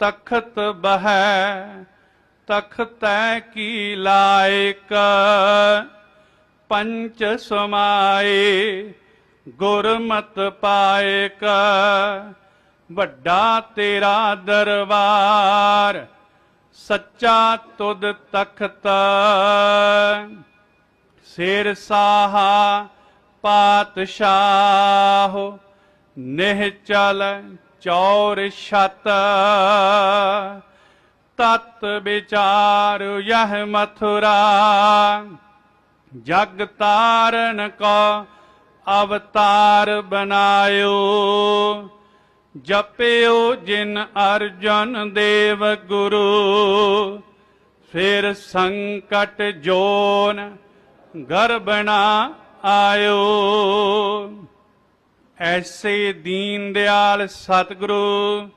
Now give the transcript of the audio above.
ਤਖਤ ਬਹਿ, ਤਖਤੈ ਕੀ ਲਾਇਕ? ਪੰਚ ਸਮਾਏ, ਗੁਰਮਤ ਪਾਇਕ। ਵੱਡਾ ਤੇਰਾ ਦਰਬਾਰ, ਸੱਚਾ ਤੁਧ ਤਖਤ। ਸਿਰ ਸਾਹਾ ਪਾਤਸ਼ਾਹ, ਨਿਹਚਲ ਚੌਰ ਛਤ, ਤਤ ਵਿਚਾਰ ਯਹ ਮਥੁਰਾ। ਜਗ ਤਾਰਨ ਕੋ ਅਵਤਾਰ ਬਨਾਇਓ ਜਪਿਓ ਜਿਨ ਅਰਜਨ ਦੇਵ ਗੁਰੂ। ਫਿਰ ਸੰਕਟ ਜੋਨ ਗਰਬਣਾ ਆਇਓ। ਐਸੇ ਦੀਨ ਦਿਆਲ ਸਤਿਗੁਰੂ।